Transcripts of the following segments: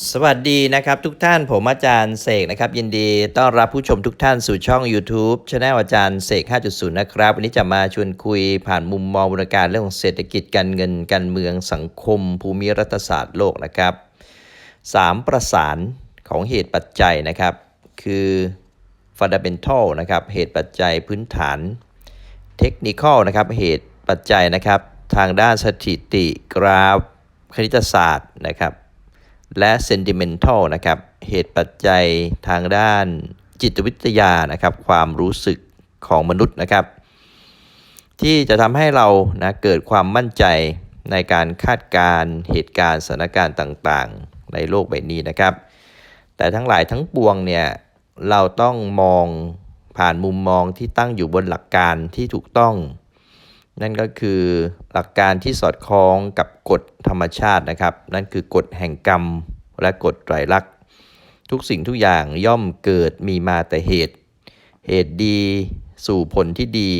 สวัสดีนะครับทุกท่านผมอาจารย์เสกนะครับ ยินดีต้อนรับผู้ชมทุกท่านสู่ช่อง YouTube c anel อาจารย์เสก 5.0 นะครับ วันนี้จะมาชวนคุยผ่านมุมมองบริการเรื่องของเศรษฐกิจการเงินการเมืองสังคม ภูมิรัฐศาสตร์โลกนะครับ 3 ประสานของเหตุปัจจัยนะครับ คือ fundamental นะครับเหตุปัจจัยพื้นฐาน technical นะครับเหตุปัจจัยนะครับ ทางด้านสถิติกราฟคณิตศาสตร์นะครับ และ sentimental นะครับ เหตุปัจจัยทางด้านจิตวิทยานะครับ ความรู้สึกของมนุษย์นะครับ ที่จะทำให้เรานะเกิดความมั่นใจในการคาดการณ์เหตุการณ์สถานการณ์ต่างๆ ในโลกใบนี้นะครับ แต่ทั้งหลายทั้งปวงเนี่ยเราต้องมองผ่านมุมมองที่ตั้งอยู่บนหลักการที่ถูกต้อง นั่นก็คือหลักการที่สอดคล้องกับกฎธรรมชาตินะครับ นั่นคือกฎแห่งกรรมและกฎไตรลักษณ์ทุกสิ่งทุกอย่างย่อมเกิดมีมาแต่เหตุ เหตุดี สู่ผลที่ดี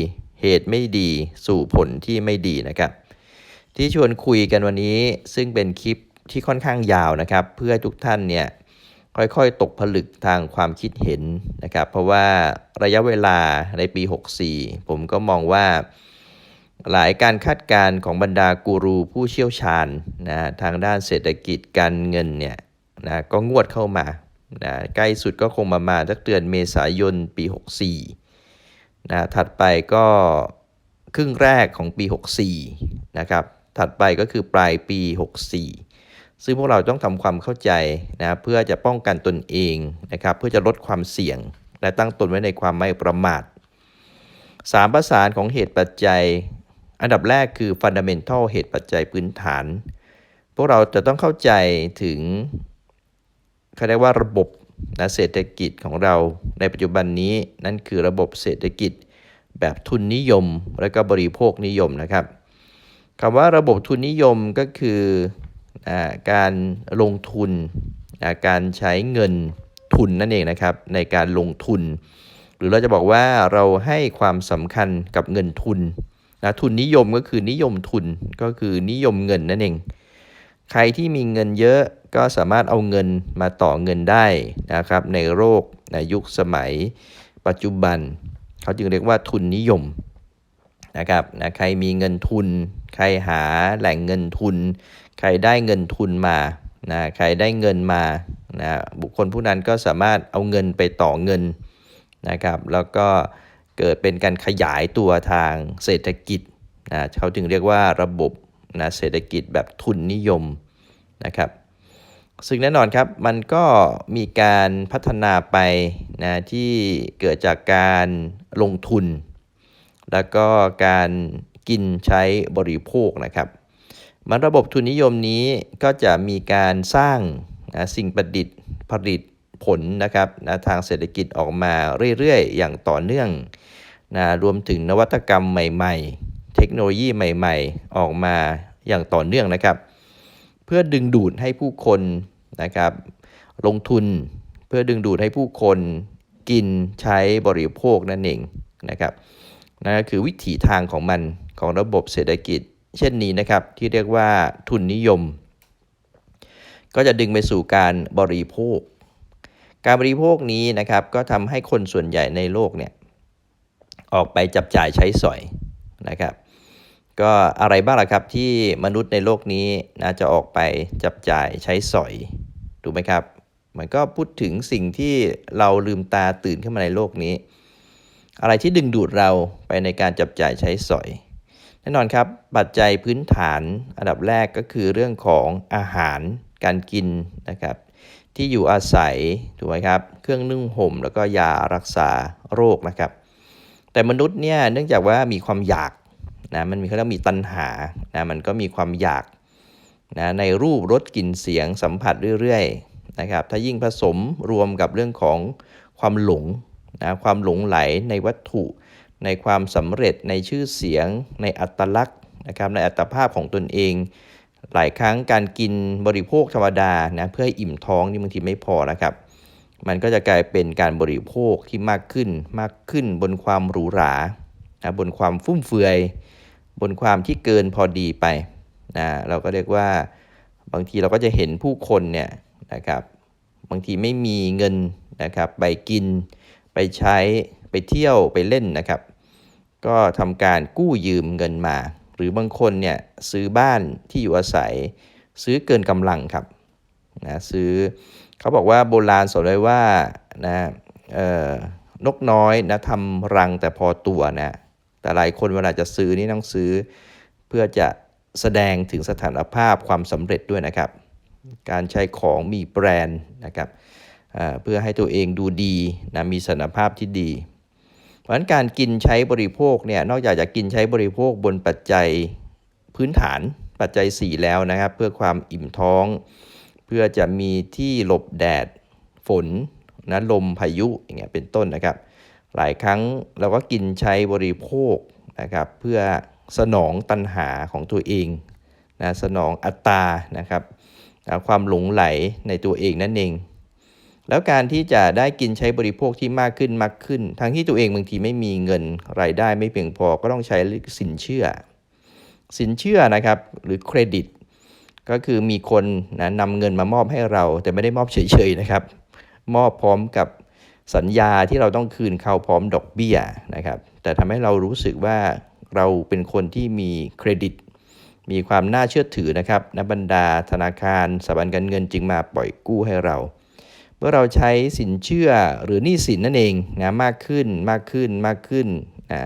เหตุไม่ดี สู่ผลที่ไม่ดีนะครับ ที่ชวนคุยกันวันนี้ซึ่งเป็นคลิปที่ค่อนข้างยาวนะครับ เพื่อทุกท่านเนี่ยค่อยๆ ตกผลึกทางความคิดเห็นนะครับ เพราะว่าระยะเวลาในปี 64 ผมก็มองว่า หลายการคาดการณ์ของบรรดากูรูผู้เชี่ยวชาญนะทางด้านเศรษฐกิจการเงินเนี่ยนะก็งวดเข้ามานะใกล้สุดก็คงมามาสักเดือนเมษายนปี 64นะถัดไปก็ครึ่งแรกของปี 64นะครับถัดไปก็คือปลายปี 64 ซึ่งพวกเราต้องทำความเข้าใจนะเพื่อจะป้องกันตนเองนะครับเพื่อจะลดความเสี่ยง และตั้งตนไว้ในความไม่ประมาทสามประสานของเหตุปัจจัย อันดับแรกคือ fundamental เหตุปัจจัยพื้นฐาน พวกเราจะต้องเข้าใจถึงเขาเรียกว่าระบบนะเศรษฐกิจของเราในปัจจุบันนี้นั่นคือระบบเศรษฐกิจแบบทุนนิยม และก็บริโภคนิยมนะครับคำว่าระบบทุนนิยมก็คืออการลงทุน การใช้เงินทุนนั่นเองนะครับในการลงทุน หรือเราจะบอกว่าเราให้ความสำคัญกับเงินทุน นะทุนนิยมก็คือนิยมทุนก็คือนิยมเงินนั่นเอง ใครที่มีเงินเยอะก็สามารถเอาเงินมาต่อเงินได้นะครับ ในโลกในยุคสมัยปัจจุบัน เขาจึงเรียกว่าทุนนิยมนะครับนะใครมีเงินทุน ใครหาแหล่งเงินทุน ใครได้เงินทุนมานะใครได้เงินมานะบุคคลผู้นั้นก็สามารถเอาเงินไปต่อเงินนะครับ แล้วก็ เกิดเป็นการขยายตัวทางเศรษฐกิจนะเขาจึงเรียกว่าระบบนะเศรษฐกิจแบบทุนนิยมนะครับ ซึ่งแน่นอนครับมันก็มีการพัฒนาไปนะที่เกิดจากการลงทุน แล้วก็การกินใช้บริโภคนะครับ มันระบบทุนนิยมนี้ก็จะมีการสร้างนะสิ่งประดิษฐ์ผลิต ผลนะครับนะทางเศรษฐกิจออกมาเรื่อยๆ อย่างต่อเนื่องนะรวมถึงนวัตกรรมใหม่ๆ เทคโนโลยีใหม่ๆ ออกมาอย่างต่อเนื่องนะครับ เพื่อดึงดูดให้ผู้คนนะครับ ลงทุนเพื่อดึงดูดให้ผู้คนกินใช้บริโภคนั่นเองนะครับนั่นก็คือวิถีทางของมันของระบบเศรษฐกิจ เช่นนี้นะครับ ที่เรียกว่าทุนนิยม ก็จะดึงไปสู่การบริโภค การบริโภคนี้นะครับก็ทำให้คนส่วนใหญ่ในโลกเนี่ยออกไปจับจ่ายใช้สอยนะครับ ก็อะไรบ้างล่ะครับที่มนุษย์ในโลกนี้นะจะออกไปจับจ่ายใช้สอยถูกไหมครับ มันก็พูดถึงสิ่งที่เราลืมตาตื่นขึ้นมาในโลกนี้ อะไรที่ดึงดูดเราไปในการจับจ่ายใช้สอย แน่นอนครับปัจจัยพื้นฐานอันดับแรกก็คือเรื่องของอาหารการกินนะครับ ที่อยู่อาศัยถูกไหมครับ เครื่องนึ่งห่มแล้วก็ยารักษาโรคนะครับ แต่มนุษย์เนี่ยเนื่องจากว่ามีความอยากนะมันมีเขาเรียกมีตัณหานะมันก็มีความอยากนะในรูปรสกลิ่นเสียงสัมผัสเรื่อยๆนะครับถ้ายิ่งผสมรวมกับเรื่องของความหลงนะความหลงไหลในวัตถุ ในความสำเร็จในชื่อเสียง ในอัตลักษณ์นะครับในอัตภาพของตนเอง หลายครั้งการกินบริโภคธรรมดานะเพื่อให้อิ่มท้องนี่บางทีไม่พอนะครับ มันก็จะกลายเป็นการบริโภคที่มากขึ้นมากขึ้นบนความหรูหรานะบนความฟุ่มเฟือย บนความที่เกินพอดีไปนะเราก็เรียกว่าบางทีเราก็จะเห็นผู้คนเนี่ยนะครับบางทีไม่มีเงินนะครับไปกินไปใช้ไปเที่ยวไปเล่นนะครับ ก็ทำการกู้ยืมเงินมา รือบางคนเนี่ยซื้อบ้านที่อยู่อาศัย ซื้อเกินกำลังครับนะซื้อเขาบอกว่าโบราณสอนไว้ว่านะเอ่อนกน้อยนะทำรังแต่พอตัวนะแต่หลายคนเวลาจะซื้อนี่ต้องซื้อ เพื่อจะแสดงถึงสถานภาพความสำเร็จด้วยนะครับ การใช้ของมีแบรนด์นะครับเพื่อให้ตัวเองดูดีนะมีสถานภาพที่ดี เพราะฉะนั้นการกินใช้บริโภคเนี่ยนอกจากจะกินใช้บริโภคบนปัจจัยพื้นฐานปัจจัย 4 แล้วนะครับ เพื่อความอิ่มท้อง เพื่อจะมีที่หลบแดดฝนนะลมพายุอย่างเงี้ยเป็นต้นนะครับ หลายครั้งเราก็กินใช้บริโภคนะครับ เพื่อสนองตัณหาของตัวเองนะสนองอัตตานะครับ ความหลงไหลในตัวเองนั่นเอง แล้วการที่จะได้กินใช้บริโภคที่มากขึ้นมากขึ้น ทั้งที่ตัวเองบางทีไม่มีเงินรายได้ไม่เพียงพอก็ต้องใช้สินเชื่อ สินเชื่อนะครับหรือเครดิต ก็คือมีคนนะนำเงินมามอบให้เรา แต่ไม่ได้มอบเฉยๆนะครับ มอบพร้อมกับสัญญาที่เราต้องคืนเขาพร้อมดอกเบี้ยนะครับ แต่ทำให้เรารู้สึกว่าเราเป็นคนที่มีเครดิต มีความน่าเชื่อถือนะครับนบรรดาธนาคารสถาบันการเงินจึงมาปล่อยกู้ให้เรา มื่อเราใช้สินเชื่อหรือหนี้สินนั่นเองนะมากขึ้นมากขึ้นมากขึ้นนะ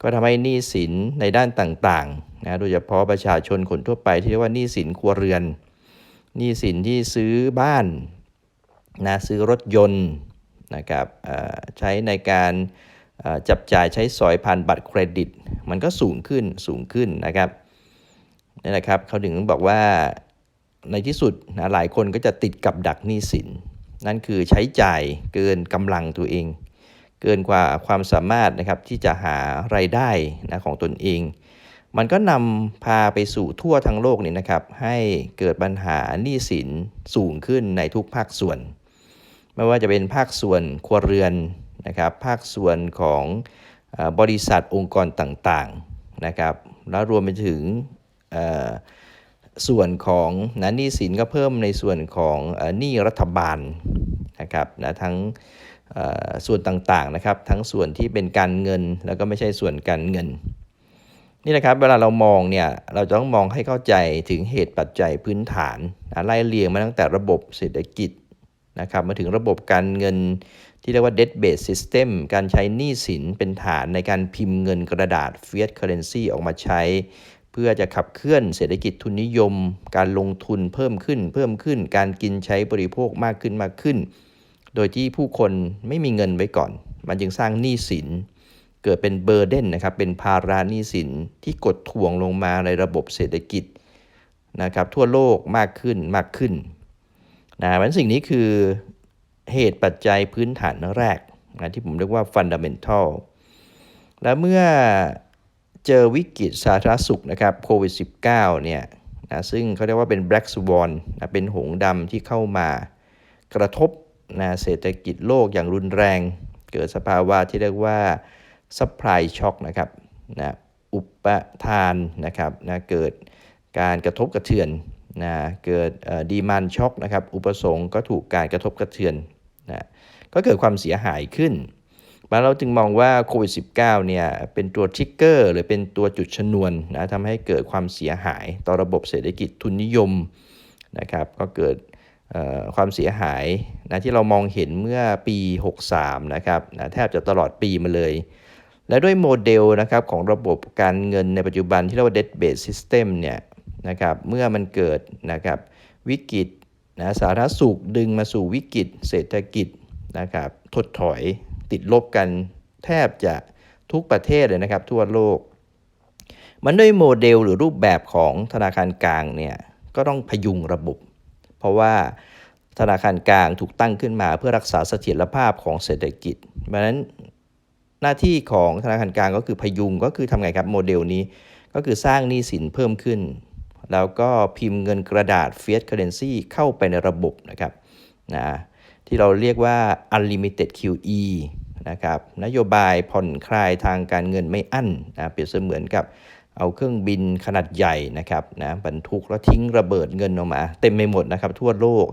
ก็ทำให้หนี้สินในด้านต่างๆนะโดยเฉพาะประชาชนคนทั่วไปที่เรียกว่าหนี้สินครัวเรือนหนี้สินที่ซื้อบ้านนะซื้อรถยนต์นะครับเอ่อใช้ในการจับจ่ายใช้สอยผ่านบัตรเครดิต มันก็สูงขึ้นสูงขึ้นนะครับนี่แหละครับเขาถึงบอกว่าในที่สุดนะหลายคนก็จะติดกับดักหนี้สิน นั่นคือใช้จ่ายเกินกำลังตัวเอง เกินกว่าความสามารถนะครับที่จะหารายได้นะของตนเอง มันก็นำพาไปสู่ทั่วทั้งโลกนี่นะครับ ให้เกิดปัญหาหนี้สินสูงขึ้นในทุกภาคส่วน ไม่ว่าจะเป็นภาคส่วนครัวเรือนนะครับ ภาคส่วนของบริษัทองค์กรต่างๆนะครับ แล้วรวมไปถึง ส่วนของนะหนี้สินก็เพิ่มในส่วนของหนี้รัฐบาลนะครับนะทั้งส่วนต่างๆนะครับ ทั้งส่วนที่เป็นการเงินแล้วก็ไม่ใช่ส่วนการเงิน นี่นะครับเวลาเรามองเนี่ยเราจะต้องมองให้เข้าใจถึงเหตุปัจจัยพื้นฐานนะไล่เรียงมาตั้งแต่ระบบเศรษฐกิจนะครับมาถึงระบบการเงินที่เรียกว่า debt based system การใช้หนี้สินเป็นฐานในการพิมพ์เงินกระดาษ fiat currency ออกมาใช้ เพื่อจะขับเคลื่อนเศรษฐกิจทุนนิยม การลงทุนเพิ่มขึ้น เพิ่มขึ้น การกินใช้บริโภคมากขึ้นมากขึ้น โดยที่ผู้คนไม่มีเงินไว้ก่อน มันจึงสร้างหนี้สิน เกิดเป็นเบอร์เดนนะครับ เป็นภาระหนี้สินที่กดทวงลงมาในระบบเศรษฐกิจนะครับทั่วโลกมากขึ้นมากขึ้นนะมันสิ่งนี้คือเหตุปัจจัยพื้นฐานแรกนะที่ผมเรียกว่า fundamental แล้วเมื่อ เจอวิกฤตสาธารณสุขนะครับโควิด -19 เนี่ยนะซึ่งเขาเรียกว่าเป็น black swan นะเป็นหงส์ดำที่เข้ามากระทบนะเศรษฐกิจโลกอย่างรุนแรง เกิดสภาวะที่เรียกว่า supply shock นะครับนะอุปทานนะครับนะเกิดการกระทบกระเทือนนะเกิดดีมานช็อคนะครับ อุปสงค์ก็ถูกการกระทบกระเทือนนะก็เกิดความเสียหายขึ้น มาเราจึงมองว่าโควิด -19 เนี่ยเป็นตัวทริกเกอร์หรือเป็นตัวจุดชนวนนะทำให้เกิดความเสียหายต่อระบบเศรษฐกิจทุนนิยมนะครับก็เกิดความเสียหายนะที่เรามองเห็นเมื่อปี 63 นะครับนะแทบจะตลอดปีมาเลย และด้วยโมเดลนะครับของระบบการเงินในปัจจุบันที่เรียกว่า debt based system เนี่ยนะครับเมื่อมันเกิดนะครับวิกฤตนะสาธารณสุขดึงมาสู่วิกฤตเศรษฐกิจนะครับถดถอย ติดลบกันแทบจะทุกประเทศเลยนะครับ ทั่วโลก มันด้วยโมเดลหรือรูปแบบของธนาคารกลางเนี่ยก็ต้องพยุงระบบ เพราะว่าธนาคารกลางถูกตั้งขึ้นมาเพื่อรักษาเสถียรภาพของเศรษฐกิจเพราะฉะนั้นหน้าที่ของธนาคารกลางก็คือพยุงก็คือทำไงครับโมเดลนี้ก็คือสร้างหนี้สินเพิ่มขึ้น แล้วก็พิมพ์เงินกระดาษ fiat currency เข้าไปในระบบนะครับนะที่เราเรียกว่า unlimited QE นะครับนโยบายผ่อนคลายทางการเงินไม่อั้นนะเปรียบเสมือนกับเอาเครื่องบินขนาดใหญ่นะครับนะบรรทุกแล้วทิ้งระเบิดเงินออกมา เต็มไปหมดนะครับทั่วโลก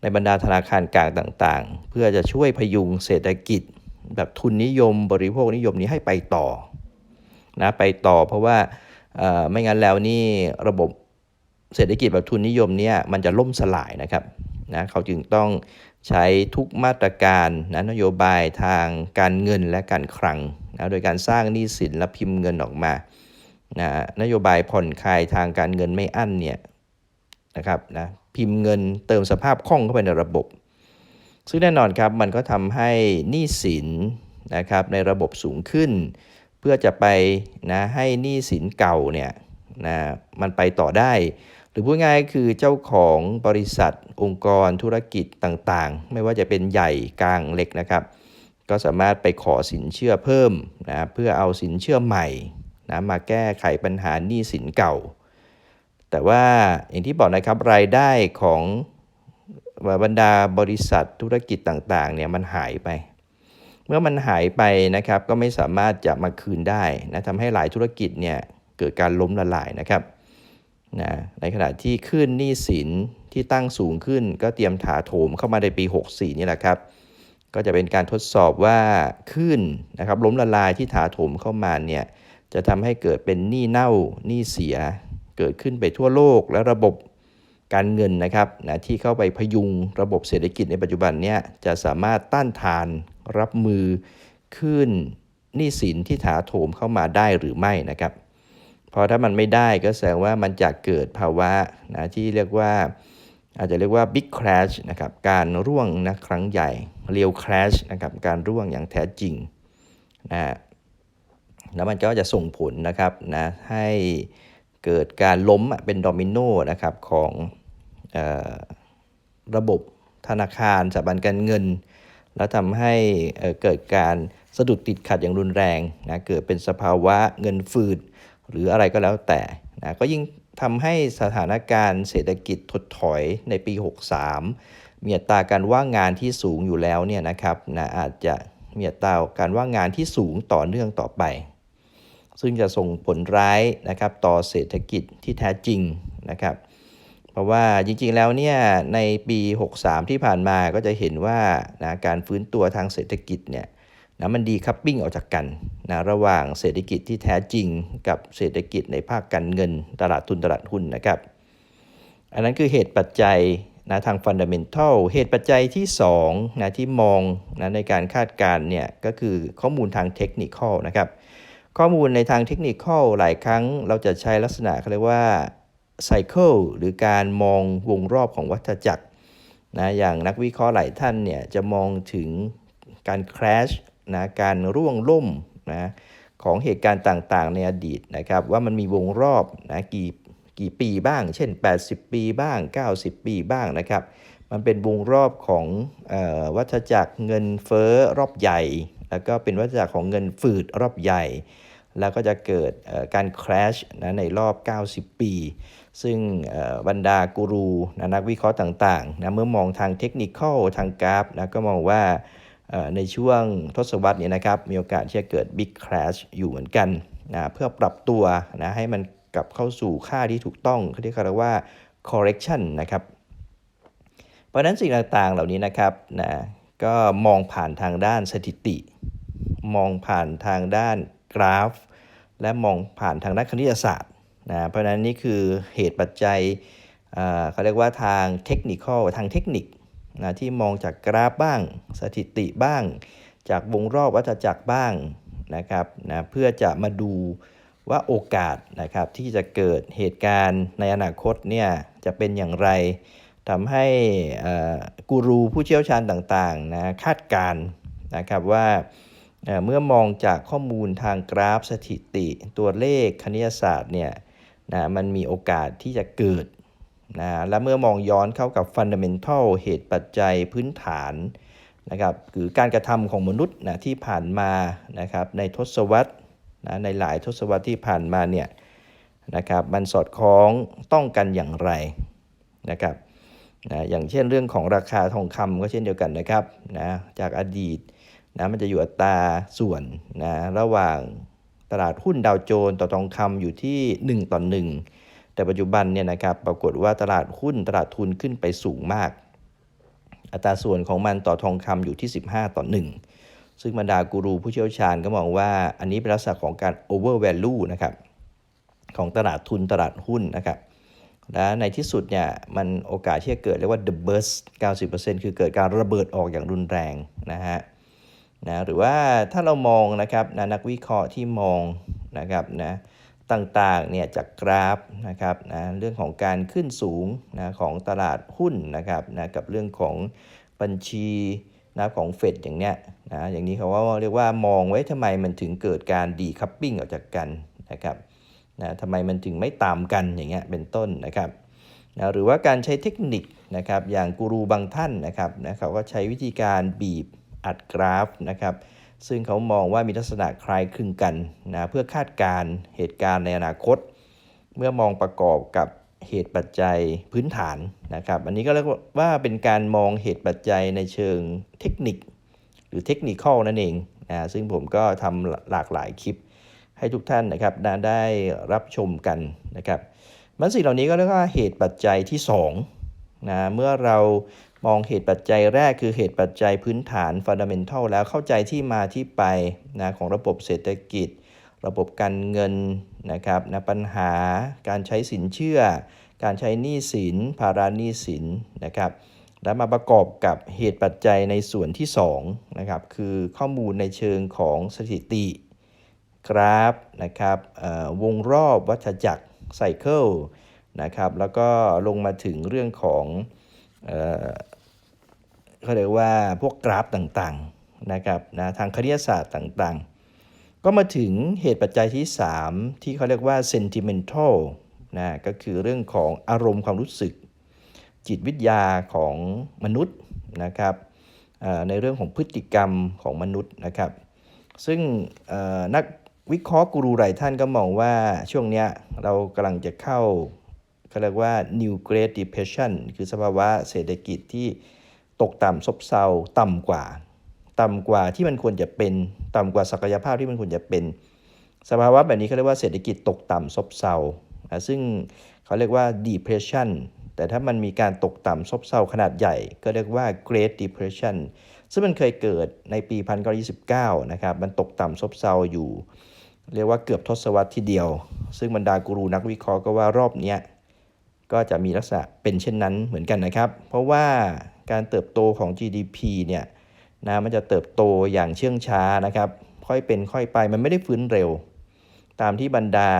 ในบรรดาธนาคารกลางต่างๆ เพื่อจะช่วยพยุงเศรษฐกิจ แบบทุนนิยมบริโภคนิยมนี้ให้ไปต่อนะไปต่อเพราะว่าเอ่อไม่งั้นแล้วนี่ระบบเศรษฐกิจแบบทุนนิยมเนี่ยมันจะล่มสลายนะครับนะเขาจึงต้อง ใช้ทุกมาตรการนะนโยบายทางการเงินและการคลังนะโดยการสร้างหนี้สินและพิมพ์เงินออกมานะนโยบายผ่อนคลายทางการเงินไม่อั้นเนี่ยนะครับนะพิมพ์เงินเติมสภาพคล่องเข้าไปในระบบ ซึ่งแน่นอนครับมันก็ทำให้หนี้สินนะครับในระบบสูงขึ้น เพื่อจะไปนะให้หนี้สินเก่าเนี่ยนะมันไปต่อได้ หรือพูดง่ายคือเจ้าของบริษัทองค์กรธุรกิจต่างๆ ไม่ว่าจะเป็นใหญ่กลางเล็กนะครับ ก็สามารถไปขอสินเชื่อเพิ่มนะเพื่อเอาสินเชื่อใหม่นะมาแก้ไขปัญหาหนี้สินเก่า แต่ว่าอย่างที่บอกนะครับรายได้ของบรรดาบริษัทธุรกิจต่างๆเนี่ยมันหายไป เมื่อมันหายไปนะครับก็ไม่สามารถจะมาคืนได้นะทำให้หลายธุรกิจเนี่ยเกิดการล้มละลายนะครับ นะในขณะที่ขึ้นหนี้สินที่ตั้งสูงขึ้น ก็เตรียมถาโถมเข้ามาในปี 64 นี่แหละครับ ก็จะเป็นการทดสอบว่าขึ้นนะครับล้มละลายที่ถาโถมเข้ามาเนี่ยจะทำให้เกิดเป็นหนี้เน่าหนี้เสีย เกิดขึ้นไปทั่วโลกและระบบการเงินนะครับนะที่เข้าไปพยุงระบบเศรษฐกิจในปัจจุบันเนี่ยจะสามารถต้านทานรับมือขึ้นหนี้สินที่ถาโถมเข้ามาได้หรือไม่นะครับ พราะถ้ามันไม่ได้ก็แสดงว่ามันจะเกิดภาวะนะที่เรียกว่าอาจจะเรียกว่า big crash นะครับการร่วงนะครั้งใหญ่ real crash นะครับการร่วงอย่างแท้จริงนะแล้วมันก็จะส่งผลนะครับนะให้เกิดการล้มเป็นโดมิโนนะครับของออระบบธนาคารสถาบันการเงิน แล้วทำให้เอ่อเกิดการสะดุดติดขัดอย่างรุนแรงนะเกิดเป็นสภาวะเงินฝืด หรืออะไรก็แล้วแต่นะก็ยิ่งทำให้สถานการณ์เศรษฐกิจถดถอยในปี 63 มีอัตราการว่างงานที่สูงอยู่แล้วเนี่ยนะครับนะอาจจะมีอัตราการว่างงานที่สูงต่อเนื่องต่อไป ซึ่งจะส่งผลร้ายนะครับต่อเศรษฐกิจที่แท้จริงนะครับเพราะว่าจริงๆแล้วเนี่ยในปี 63 ที่ผ่านมาก็จะเห็นว่านะการฟื้นตัวทางเศรษฐกิจเนี่ย นะมันดีคัพปิ้งออกจากกันนะระหว่างเศรษฐกิจที่แท้จริงกับเศรษฐกิจในภาคการเงินตลาดทุนตลาดหุ้นนะครับ อันนั้นคือเหตุปัจจัยนะทางฟันเดัมนทัลเหตุปัจจัยที่2นะที่มองนะในการคาดการณ์เนี่ยก็คือข้อมูลทางเทคนิคนะครับ ข้อมูลในทางเทคนิคหลายครั้งเราจะใช้ลักษณะเขาเรียกว่าไซเคิลหรือการมองวงรอบของวัฏจักรนะอย่างนักวิเคราะห์หลายท่านเนี่ยจะมองถึงการ crash นะการร่วงล่มนะของเหตุการณ์ต่างๆ ในอดีตนะครับ ว่ามันมีวงรอบนะกี่กี่ปีบ้าง เช่น 80 ปีบ้าง 90 ปีบ้างนะครับ มันเป็นวงรอบของออวัฏจักรเงินเฟ้อรอบใหญ่ แล้วก็เป็นวัฏจักรของเงินฝืดรอบใหญ่ แล้วก็จะเกิดการ crash นะในรอบ 90 ปี ซึ่งบรรดากูรูนะนักวิเคราะห์ต่างๆนะเมื่อมองทางเทคนิคอลทางกราฟนะก็มองว่า ในช่วงทศวรรษนี้นะครับ มีโอกาสที่จะเกิด big crash อยู่เหมือนกันนะเพื่อปรับตัวนะให้มันกลับเข้าสู่ค่าที่ถูกต้องเขาเรียกกันว่า correction นะครับ เพราะนั้นสิ่งต่างๆเหล่านี้นะครับนะก็มองผ่านทางด้านสถิติ มองผ่านทางด้านกราฟ และมองผ่านทางด้านคณิตศาสตร์นะเพราะนั้นนี่คือเหตุปัจจัยเขาเรียกว่าทางเทคนิคอทางเทคนิค นะที่มองจากกราฟบ้าง สถิติบ้าง จากวงรอบวัฏจักรบ้างนะครับนะเพื่อจะมาดูว่าโอกาสนะครับที่จะเกิดเหตุการณ์ในอนาคตเนี่ยจะเป็นอย่างไรทำให้กูรูผู้เชี่ยวชาญต่างๆนะคาดการณ์นะครับว่าเอ่อเมื่อมองจากข้อมูลทางกราฟสถิติ ตัวเลขคณิตศาสตร์เนี่ยนะมันมีโอกาสที่จะเกิด นะและเมื่อมองย้อนเข้ากับฟันเดัมนทัลเหตุปัจจัยพื้นฐานนะครับหรือการกระทำของมนุษย์นะที่ผ่านมานะครับในทศวรรษนะในหลายทศวรรษที่ผ่านมาเนี่ยนะครับมันสอดคล้องต้องกันอย่างไรนะครับนะอย่างเช่นเรื่องของราคาทองคำก็เช่นเดียวกันนะครับนะจากอดีตนะมันจะอยู่อัตราส่วนนะระหว่างตลาดหุ้นดาวโจนส์ต่อทองคำอยู่ที่ 1 ต่อ 1 แต่ปัจจุบันเนี่ยนะครับปรากฏว่าตลาดหุ้นตลาดทุนขึ้นไปสูงมาก อัตราส่วนของมันต่อทองคำอยู่ที่ 15 ต่อ 1 ซึ่งบรรดากูรูผู้เชี่ยวชาญก็มองว่า อันนี้เป็นลักษณะของการ over value นะครับของตลาดทุนตลาดหุ้นนะครับและในที่สุดเนี่ยมันโอกาสที่จะเกิดเรียกว่า the burst 90%คือเกิดการระเบิดออกอย่างรุนแรงนะฮะนะหรือว่าถ้าเรามองนะครับนะนักวิเคราะห์ที่มองนะครับนะ ต่างๆเนี่ยจากกราฟนะครับนะเรื่องของการขึ้นสูงนะของตลาดหุ้นนะครับนะกับเรื่องของบัญชีนะของเฟดอย่างเนี้ยนะอย่างนี้เขาว่าเรียกว่ามองไว้ทำไมมันถึงเกิดการดีคัพปิ้งออกจากกันนะครับนะทำไมมันถึงไม่ตามกันอย่างเงี้ยเป็นต้นนะครับนะหรือว่าการใช้เทคนิคนะครับอย่างกูรูบางท่านนะครับนะเขาก็ใช้วิธีการบีบอัดกราฟนะครับ ซึ่งเขามองว่ามีลักษณะคล้ายคลึงกันนะเพื่อคาดการณ์เหตุการณ์ในอนาคต เมื่อมองประกอบกับเหตุปัจจัยพื้นฐานนะครับ อันนี้ก็เรียกว่าเป็นการมองเหตุปัจจัยในเชิงเทคนิค หรือเทคนิคนั่นเองนะซึ่งผมก็ทำหลากหลายคลิปให้ทุกท่านนะครับได้ได้รับชมกันนะครับมันสิ่งเหล่านี้ก็เรียกว่าเหตุปัจจัยที่2นะเมื่อเรา มองเหตุปัจจัยแรกคือเหตุปัจจัยพื้นฐานฟันดัมเ n นทัลแล้วเข้าใจที่มาที่ไปนะของระบบเศรษฐกิจ ระบบการเงินนะครับนะปัญหาการใช้สินเชื่อ การใช้หนี้สินภาระหนี้สินนะครับแล้วมาประกอบกับเหตุปัจจัยในส่วนที่2นะครับคือข้อมูลในเชิงของสถิติกราฟนะครับวงรอบวัฏจักรไซเคิลนะครับแล้วก็ลงมาถึงเรื่องของ เขาเรียกว่าพวกกราฟต่างๆนะครับนะทางคณิตศาสตร์ต่างๆ ก็มาถึงเหตุปัจจัยที่ 3 ที่เขาเรียกว่า sentimental นะก็คือเรื่องของอารมณ์ความรู้สึก จิตวิทยาของมนุษย์นะครับในเรื่องของพฤติกรรมของมนุษย์นะครับ ซึ่งนักวิเคราะห์กูรูหลายท่านก็มองว่าช่วงนี้เรากำลังจะเข้าเขาเรียกว่า New Great Depression คือสภาวะเศรษฐกิจที่ ตกต่ำซบเซาต่ำกว่า ต่ำกว่าที่มันควรจะเป็นต่ำกว่าศักยภาพที่มันควรจะเป็น สภาวะแบบนี้เขาเรียกว่าเศรษฐกิจตกต่ำซบเซาซึ่งเขาเรียกว่า depression แต่ถ้ามันมีการตกต่ำซบเซาขนาดใหญ่ ก็เรียกว่า Great Depression ซึ่งมันเคยเกิดในปี 1929 นะครับ มันตกต่ำซบเซาอยู่ เรียกว่าเกือบทศวรรษทีเดียว ซึ่งบรรดากูรูนักวิเคราะห์ก็ว่ารอบนี้ก็จะมีลักษณะเป็นเช่นนั้นเหมือนกันนะครับ เพราะว่า การเติบโตของ GDP เนี่ยนะมันจะเติบโตอย่างเชื่องช้านะครับ ค่อยเป็นค่อยไปมันไม่ได้ฟื้นเร็ว ตามที่บรรดา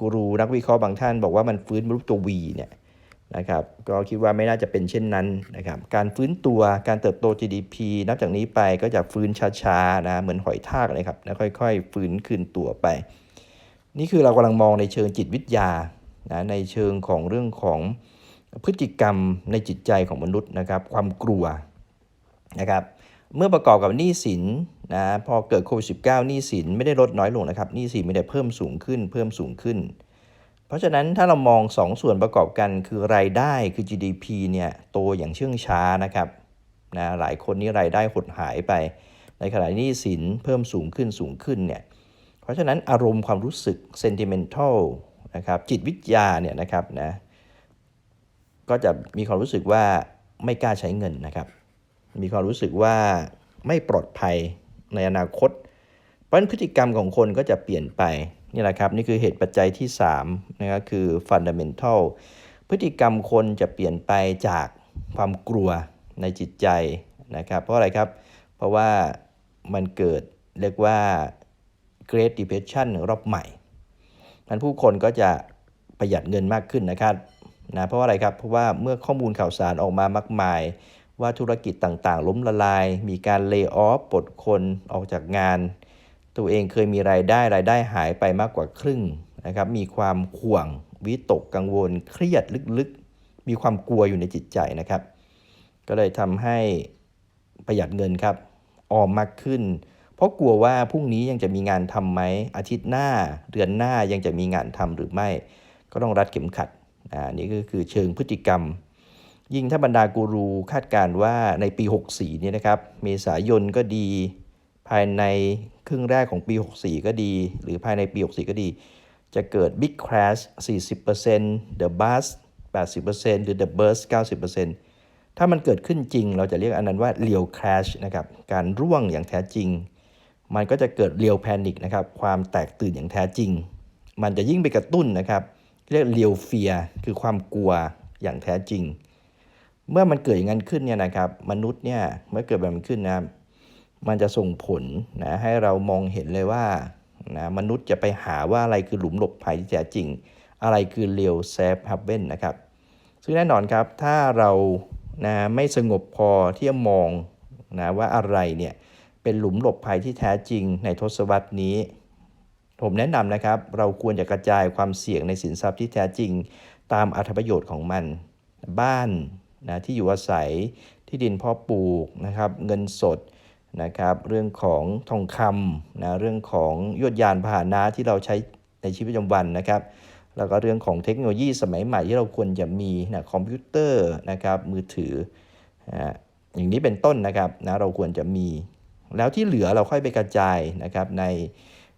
กูรูนักวิเคราะห์บางท่านบอกว่ามันฟื้นรูปตัว V เนี่ยนะครับก็คิดว่าไม่น่าจะเป็นเช่นนั้นนะครับการฟื้นตัวการเติบโต GDP นับจากนี้ไปก็จะฟื้นช้าๆนะเหมือนหอยทากเลยครับแล้วค่อยๆ ฟื้นคืนตัวไป นี่คือเรากำลังมองในเชิงจิตวิทยานะในเชิงของเรื่องของ พฤติกรรมในจิตใจของมนุษย์นะครับความกลัวนะครับเมื่อประกอบกับหนี้สินนะพอเกิดโควิด -19 หนี้สินไม่ได้ลดน้อยลงนะครับหนี้สินไม่ได้เพิ่มสูงขึ้น เพิ่มสูงขึ้น เพราะฉะนั้นถ้าเรามอง2สส่วนประกอบกันคือรายได้คือ GDP เนี่ยโตอย่างเชื่องช้านะครับนะหลายคนนี้รายได้หดหายไป ในขณะหนี้สินเพิ่มสูงขึ้นสูงขึ้นเนี่ยเพราะฉะนั้นอารมณ์ความรู้สึก sentimental นะครับจิตวิทยาเนี่ยนะครับนะ ก็จะมีความรู้สึกว่าไม่กล้าใช้เงินนะครับ มีความรู้สึกว่าไม่ปลอดภัยในอนาคต เพราะพฤติกรรมของคนก็จะเปลี่ยนไปนี่แหละครับนี่คือเหตุปัจจัยที่3นะครับคือ fundamental พฤติกรรมคนจะเปลี่ยนไปจากความกลัวในจิตใจนะครับเพราะอะไรครับ เพราะว่ามันเกิดเรียกว่า Great Depression รอบใหม่มันผู้คนก็จะประหยัดเงินมากขึ้นนะครับ นะเพราะอะไรครับเพราะว่าเมื่อข้อมูลข่าวสารออกมามากมาย ว่าธุรกิจต่างๆ ล้มละลาย มีการเลิกออฟปลดคนออกจากงาน ตัวเองเคยมีรายได้รายได้หายไปมากกว่าครึ่งนะครับมีความห่วงวิตกกังวล เครียดลึกๆ มีความกลัวอยู่ในจิตใจนะครับ ก็เลยทำให้ประหยัดเงินครับออมมากขึ้น เพราะกลัวว่าพรุ่งนี้ยังจะมีงานทำไหมอาทิตย์หน้าเดือนหน้ายังจะมีงานทำหรือไม่ ก็ต้องรัดเข็มขัด อ่านี่ก็คือเชิงพฤติกรรม ยิ่งถ้าบรรดากูรูคาดการว่าในปี 64นี่นะครับ เมษายนก็ดี ภายในครึ่งแรกของปี 64 ก็ดี หรือภายในปี 64 ก็ดี จะเกิด Big Crash 40% The Bust 80%หรือ The Burst 90%ถ้ามันเกิดขึ้นจริง เราจะเรียกอันนั้นว่า real crash นะครับ การร่วงอย่างแท้จริง มันก็จะเกิด real panic นะครับ ความแตกตื่นอย่างแท้จริง มันจะยิ่งไปกระตุ้นนะครับ เรียก real fear คือความกลัวอย่างแท้จริง เมื่อมันเกิดอย่างนั้นขึ้นเนี่ยนะครับ มนุษย์เนี่ยเมื่อเกิดแบบนั้นขึ้นนะมันจะส่งผลนะให้เรามองเห็นเลยว่านะมนุษย์จะไปหาว่าอะไรคือหลุมหลบภัยที่แท้จริง อะไรคือ real safe haven นะครับ ซึ่งแน่นอนครับถ้าเรานะไม่สงบพอที่จะมองนะว่าอะไรเนี่ยเป็นหลุมหลบภัยที่แท้จริงในทศวรรษนี้ ผมแนะนำนะครับ เราควรจะกระจายความเสี่ยงในสินทรัพย์ที่แท้จริง ตามอัธประโยชน์ของมัน บ้านนะที่อยู่อาศัยที่ดินเพาะปลูกนะครับเงินสดนะครับเรื่องของทองคำนะเรื่องของยวดยานพาหนะที่เราใช้ในชีวิตประจำวันนะครับ แล้วก็เรื่องของเทคโนโลยีสมัยใหม่ที่เราควรจะมีนะคอมพิวเตอร์นะครับมือถือนะอย่างนี้เป็นต้นนะครับนะเราควรจะมี แล้วที่เหลือเราค่อยไปกระจายนะครับใน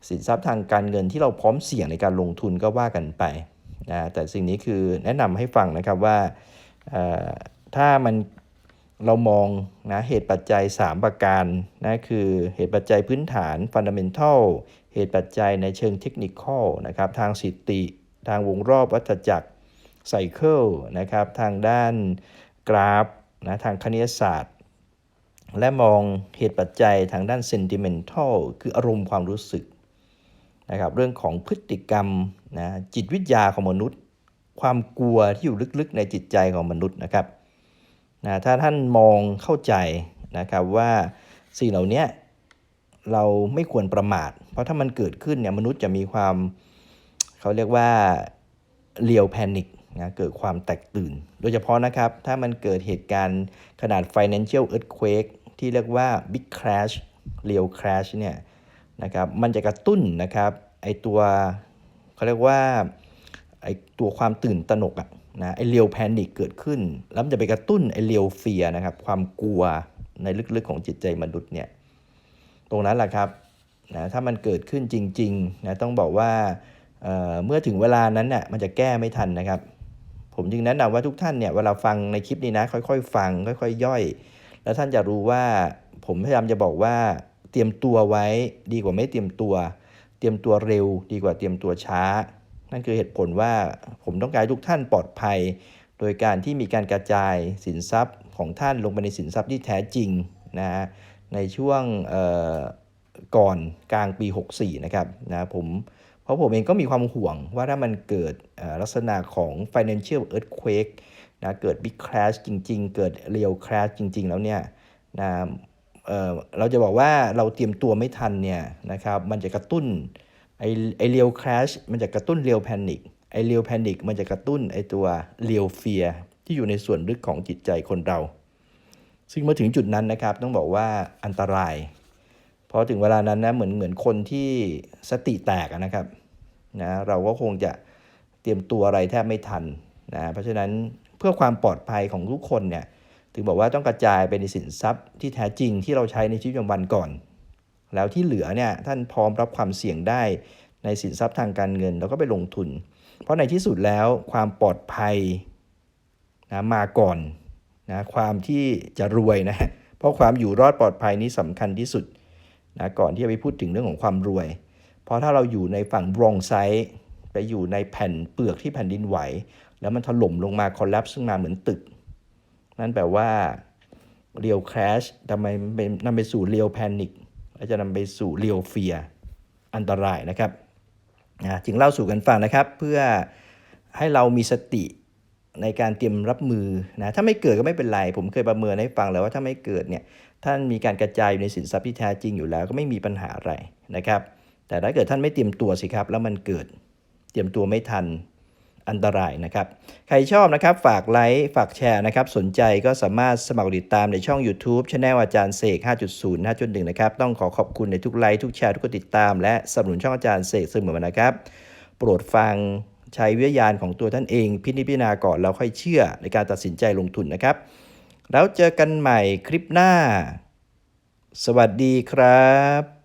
สินทรัพย์ทางการเงินที่เราพร้อมเสี่ยงในการลงทุนก็ว่ากันไปนะแต่สิ่งนี้คือแนะนำให้ฟังนะครับว่าถ้ามันเรามองนะเหตุปัจจัย 3 ประการนะคือเหตุปัจจัยพื้นฐาน Fundamental เหตุปัจจัยในเชิงเทคนิคนะครับทางสิติ ทางวงรอบวัฏจักรไซเคิลนะครับทางด้านกราฟนะทางคณิตศาสตร์ และมองเหตุปัจจัยทางด้าน sentimental คืออารมณ์ความรู้สึก นะครับเรื่องของพฤติกรรมนะจิตวิทยาของมนุษย์ ความกลัวที่อยู่ลึกๆในจิตใจของมนุษย์นะครับนะถ้าท่านมองเข้าใจนะครับว่าสิ่งเหล่านี้เราไม่ควรประมาท เพราะถ้ามันเกิดขึ้นเนี่ยมนุษย์จะมีความเขาเรียกว่าเรียวแพนิคนะเกิดความแตกตื่น โดยเฉพาะนะครับ ถ้ามันเกิดเหตุการณ์ขนาด financial earthquake ที่เรียกว่า big crash real crash เนี่ย นะครับมันจะกระตุ้นนะครับไอตัวเขาเรียกว่าไอตัวความตื่นตระหนกอะนะไอเรียวแพนิคเกิดขึ้น แล้วมันจะไปกระตุ้นไอเรียวเฟียนะครับความกลัวในลึกๆของจิตใจมนุษย์เนี่ยตรงนั้นแหละครับนะถ้ามันเกิดขึ้นจริงๆนะต้องบอกว่าเอ่อเมื่อถึงเวลานั้นน่ะมันจะแก้ไม่ทันนะครับ ผมจึงแนะนำว่าทุกท่านเนี่ยเวลาฟังในคลิปนี้นะค่อยๆ ฟังค่อยๆย่อย แล้วท่านจะรู้ว่าผมพยายามจะบอกว่า เตรียมตัวไว้ดีกว่าไม่เตรียมตัว เตรียมตัวเร็ว ดีกว่าเตรียมตัวช้า นั่นคือเหตุผลว่าผมต้องการทุกท่านปลอดภัย โดยการที่มีการกระจายสินทรัพย์ของท่านลงไปในสินทรัพย์ที่แท้จริงนะฮะในช่วงก่อนกลางปี 64 นะครับนะผมเพราะผมเองก็มีความห่วงว่าถ้ามันเกิดลักษณะของ financial earthquake นะเกิด big crash จริง ๆ เกิด real crash จริง ๆ แล้วเนี่ยนะ เเราจะบอกว่าเราเตรียมตัวไม่ทันเนี่ยนะครับมันจะกระตุ้นไอไอ real crash มันจะกระตุ้น real panic ไอ real panic มันจะกระตุ้นไอตัว real fear ที่อยู่ในส่วนลึกของจิตใจคนเรา ซึ่งเมื่อถึงจุดนั้นนะครับต้องบอกว่าอันตรายพอถึงเวลานั้นนะเหมือนเหมือนคนที่สติแตกนะครับนะเราก็คงจะเตรียมตัวอะไรแทบไม่ทันนะเพราะฉะนั้นเพื่อความปลอดภัยของทุกคนเนี่ย ถึงบอกว่าต้องกระจายไปในสินทรัพย์ที่แท้จริงที่เราใช้ในชีวิตประจำวันก่อน แล้วที่เหลือเนี่ยท่านพร้อมรับความเสี่ยงได้ในสินทรัพย์ทางการเงิน แล้วก็ไปลงทุน เพราะในที่สุดแล้วความปลอดภัยนะมาก่อนนะความที่จะรวยนะเพราะความอยู่รอดปลอดภัยนี้สำคัญที่สุดนะก่อนที่จะไปพูดถึงเรื่องของความรวย เพราะถ้าเราอยู่ในฝั่งบรองไซด์ไปอยู่ในแผ่นเปลือกที่แผ่นดินไหว แล้วมันถล่มลงมาคอลลัปส์ขึ้นมาเหมือนตึก นั่นแปลว่าเรียวคราชทำไมเป็นนำไปสู่เรียวแพนิคและจะนำไปสู่เรียวเฟียอันตรายนะครับนะจึงเล่าสู่กันฟังนะครับ เพื่อให้เรามีสติในการเตรียมรับมือนะถ้าไม่เกิดก็ไม่เป็นไร ผมเคยประเมินให้ฟังแล้วว่าถ้าไม่เกิดเนี่ยท่านมีการกระจายอยู่ในสินทรัพย์ที่แท้จริงอยู่แล้วก็ไม่มีปัญหาอะไรนะครับ แต่ถ้าเกิดท่านไม่เตรียมตัวสิครับ แล้วมันเกิด เตรียมตัวไม่ทัน อันตรายนะครับ ใครชอบนะครับฝากไลค์ฝากแชร์นะครับ สนใจก็สามารถสมัครติดตามในช่อง YouTube ช anel อาจารย์เสก 5.0 5.1 นะครับ ต้องขอขอบคุณในทุกไลค์ทุกแชร์ทุกกดติดตาม และสนับสนุนช่องอาจารย์เสกเสมอมานะครับ โปรดฟังใช้วิทยาณของตัวท่านเอง พินิจพิจารณาก่อนแล้วค่อยเชื่อในการตัดสินใจลงทุนนะครับ แล้วเจอกันใหม่คลิปหน้า สวัสดีครับ